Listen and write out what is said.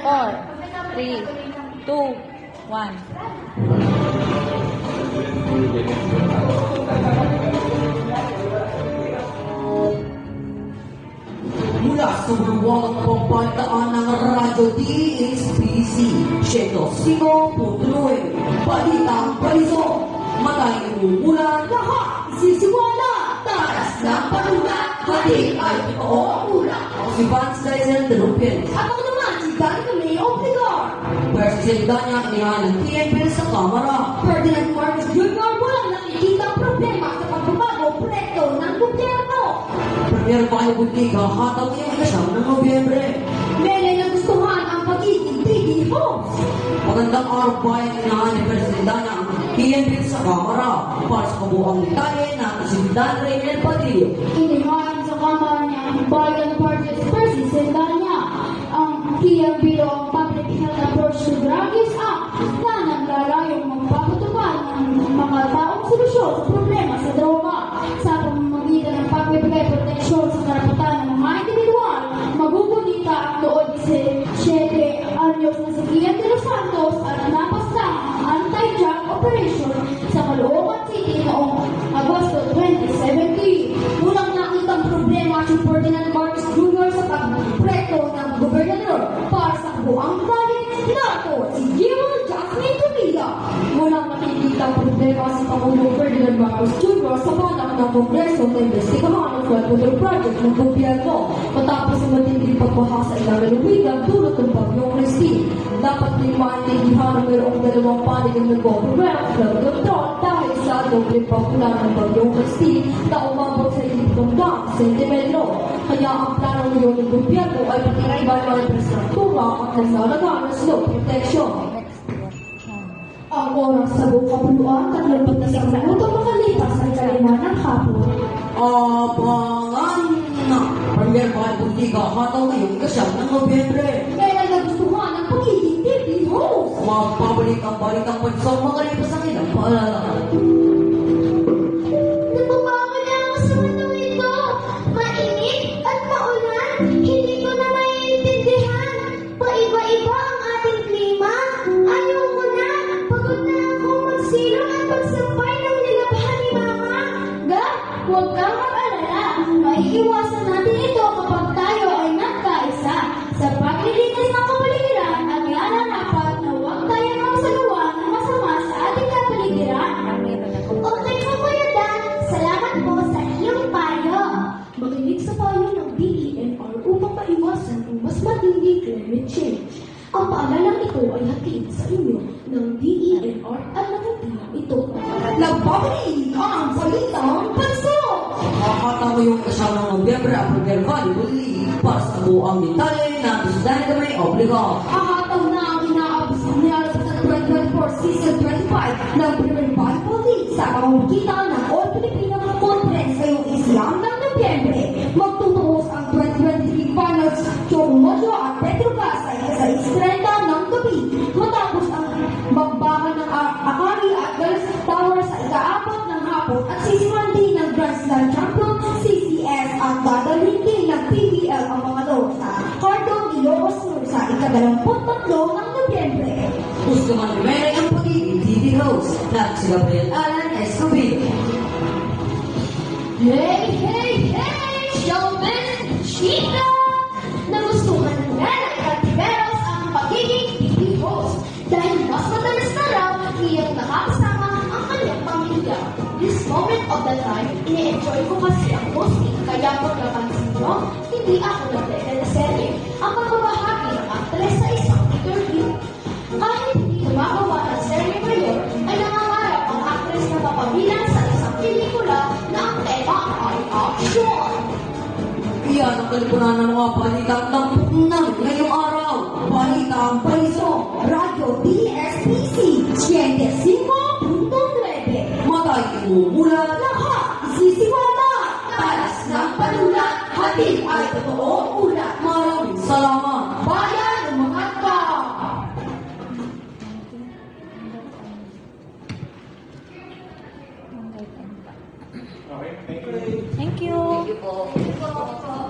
Four, three, two, one. Mula sa bulwang pambantaan ng Radyo DSPC, 105.9, Balitang Baliso, Matay mula lahat, sisiwala, ng panuna, hati ay. Ako si Vance Delupin. At ako naman si Dan Camille Obligar. Presidente niya inihan ng TNP sa Kamara. Ferdinand Marcos Jr. walang nakikita problema sa pagbabago proyekto ng gobyerno. Premier Bayo Buntiga, hataw niya ang siyam ng Nobyembre. Mele na gustuhan ang pagiging TV host. Magandang araw ay inahan ni Presidenta niya ang PNP sa Kamara. Para sa kabuang detalye na si Dan Raymond Padillo. Inihain sa kamara niya ang Bayan Party President niya ang PLB ang Public Health Approach to Drugs Act na naglalayong magpapatupad ng mga taong solusyon sa problema sa droga. Sa para sa buang bayan nato si Gil Jasmine Tobilla. Walang nakikitang problema si Pangulong Ferdinand Marcos Jr. sa balak ng Kongreso na investigahan ang flood control project ng gobyerno matapos ang matinding pagbaha sa ilang lalawigan dulot ng bagyong Christine. Dapat din maintindihan na mayroong dalawang panig ng ang control sa doble ng bagyong Christine na umabot sa itong dam sentimetro. Kaya ang plano ngayon ng gobyerno ay patinibay ang infrastruktura at nagsalagaan ng slope protection. Ang oras sa buong kapuluan, 35 minuto makalipas ay kalima ng hapon. Abangan na Premier Bayo Buntiga, hataw ngayong ikasyam ng Nobyembre. Kaya nagustuhan ang pagiging TV host. Magpabalik ang balitang pansong mga huwag kang mag-alala. Maiiwasan natin ito kapag tayo ay nagkaisa. Sa paglilinis ng kapaligiran, ang dapat na huwag tayo magsagawa ng masama sa ating kapaligiran. Okay po, Kuya Dan. Salamat po sa iyong payo. Makinig sa payo ng DENR upang maiwasan ang mas matinding climate change. Ang paalalang ito ay hatid sa inyo ng DENR at nakatilang ito. Nagbabalik ang balitang panso! Makakatawa yung kasama ng Nobyembre ang Bayo Buntiga para sa kabuang detalye na Presidente Camille Obliga. Ahataw na ang inaabos ng nangyari sa 2024 Season 25 ng Premier Volleyball League sa pamamagitan ng All Filipino Conference ngayong islang ng Nobyembre. Magtutuos ang 2023 Finals sa ika-23 ng Nobyembre. Gusto man lumere ang pagiging TV host na si Gabriel Alan Escobedo. Hey, hey, hey! Showbiz Chika! Nagustuhan ng Nana Cantiveros ang pagiging TV host dahil mas madalas na raw iyong nakakasama ang kanyang pamilya. This moment of the time, ini-enjoy ko kasi ang hosting kaya kung napansin nyo, hindi ako nagre-teleserye ang Yan ang kalipunan ng mga balitang tampuknan ngayong araw. Balitang Paiso. Radyo PSPC 95.9 Matay mula lahat. Isisiwala. Talas ng panulat. Hatid ay totoong ulat. Maraming salamat. Bayan umangat ka. Okay, thank you. Thank you. Thank you.